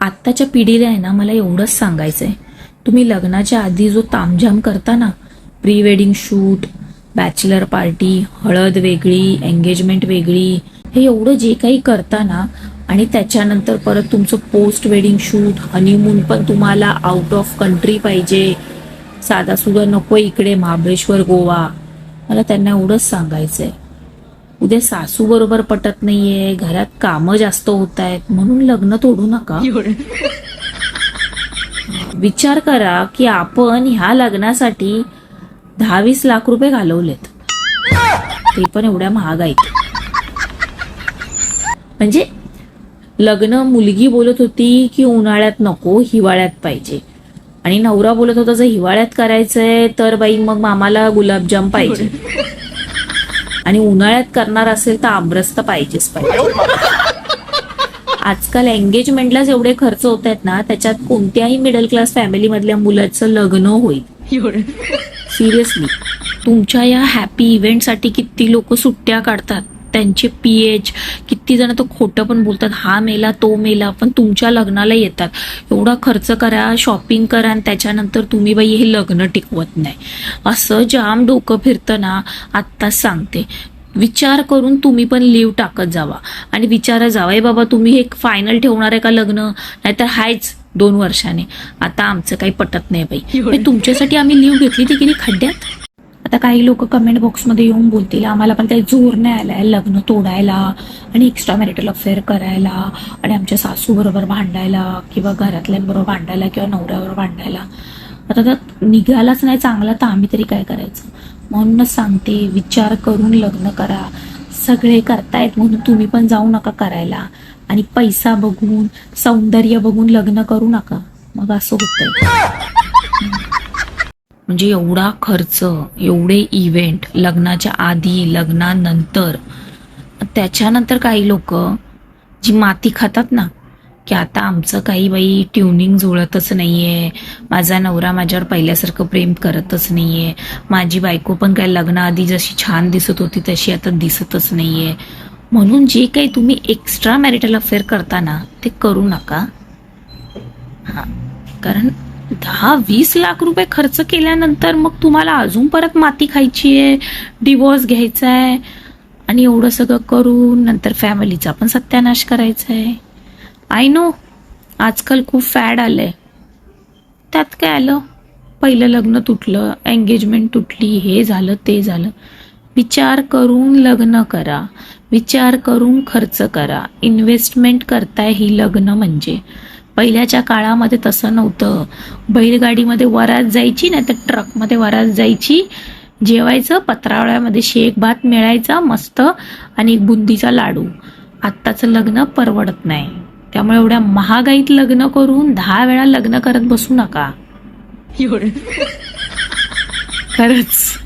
आत्ताच्या पिढीला आहे ना मला एवढंच सांगायचं आहे तुम्ही लग्नाच्या आधी जो तामझाम करता ना pre wedding shoot bachelor party हळद वेगळी एंगेजमेंट वेगळी हे एवढं जे काही करता ना आणि त्याच्यानंतर परत तुमचं पोस्ट वेडिंग शूट हनीमून पण तुम्हाला आउट ऑफ कंट्री पाहिजे. साधासुद्धा नको इकडे महाबळेश्वर गोवा. मला त्यांना एवढंच सांगायचं आहे उद्या सासू बरोबर पटत नाहीये घरात कामं जास्त होत आहेत म्हणून लग्न तोडू नका. विचार करा की आपण ह्या लग्नासाठी दहा वीस लाख रुपये घालवलेत. ते पण एवढ्या महाग आहेत म्हणजे लग्न मुलगी बोलत होती की उन्हाळ्यात नको हिवाळ्यात पाहिजे. आणि नवरा बोलत होता जर हिवाळ्यात करायचंय तर बाई मग मामाला गुलाबजाम पाहिजे. आणि उन्हाळ्यात करणार असेल तर आमरस तर पाहिजेच पाहिजे. आजकाल एंगेजमेंटलाच एवढे खर्च होत आहेत ना त्याच्यात कोणत्याही मिडल क्लास फॅमिली मधल्या मुलाचं लग्न होईल. सिरियसली तुमच्या या हॅपी इव्हेंटसाठी किती लोक सुट्ट्या काढतात? त्यांचे पीएच किती जण तर खोटं पण बोलतात हा मेला तो मेला पण तुमच्या लग्नाला येतात. एवढा खर्च करा शॉपिंग करा आणि त्याच्यानंतर तुम्ही बाई हे लग्न टिकवत नाही. असं जाम डोकं फिरतं ना आत्ताच सांगते. विचार करून तुम्ही पण लिव्ह टाकत जावा. आणि विचारा जावाय बाबा तुम्ही हे फायनल ठेवणार आहे का लग्न? नाहीतर हायच दोन वर्षाने. आता आमचं काही पटत नाही बाई. तुमच्यासाठी आम्ही लिव्ह घेतली ती की नाही खड्ड्यात? आता काही लोक कमेंट बॉक्समध्ये येऊन बोलतील आम्हाला पण काही जोर नाही आलाय लग्न तोडायला आणि एक्स्ट्रा मॅरिटल अफेअर करायला आणि आमच्या सासू बरोबर भांडायला किंवा घरातल्यांबरोबर भांडायला किंवा नवऱ्याबरोबर भांडायला. आता तर निघालाच नाही चांगला तर आम्ही तरी काय करायचं? म्हणूनच सांगते विचार करून लग्न करा. सगळे करतायत म्हणून तुम्ही पण जाऊ नका करायला. आणि पैसा बघून सौंदर्य बघून लग्न करू नका. मग असं होतंय. म्हणजे एवढा खर्च एवढे इव्हेंट लग्नाच्या आधी लग्नानंतर त्याच्यानंतर काही लोक जी माती खातात ना की आता आमचं काही बाई ट्युनिंग जुळतच नाही आहे माझा नवरा माझ्यावर पहिल्यासारखं प्रेम करतच नाही आहे माझी बायको पण काय लग्नाआधी जशी छान दिसत होती तशी आता दिसतच नाही आहे म्हणून जे काही तुम्ही एक्स्ट्रा मॅरिटल अफेअर करता ना ते करू नका. हां कारण दहा वीस लाख रुपये खर्च केल्यानंतर मग तुम्हाला अजून परत माती खायची आहे डिवोर्स घ्यायचा आहे आणि एवढं सगळं करून नंतर फॅमिलीचा पण सत्यानाश करायचा आहे आय नो आजकाल खूप फॅड आलंय. त्यात काय आलं? पहिलं लग्न तुटलं एंगेजमेंट तुटली हे झालं ते झालं. विचार करून लग्न करा. विचार करून खर्च करा. इन्व्हेस्टमेंट करताय ही लग्न म्हणजे. पहिल्याच्या काळामध्ये तसं नव्हतं. बैलगाडीमध्ये वरात जायची नाही तर ट्रकमध्ये वरात जायची. जेवायचं पत्रावळ्यामध्ये शेक भात मिळायचा मस्त. आणि एक बुंदीचा लाडू. आत्ताचं लग्न परवडत नाही. त्यामुळे एवढ्या महागाईत लग्न करून दहा वेळा लग्न करत बसू नका. खरंच.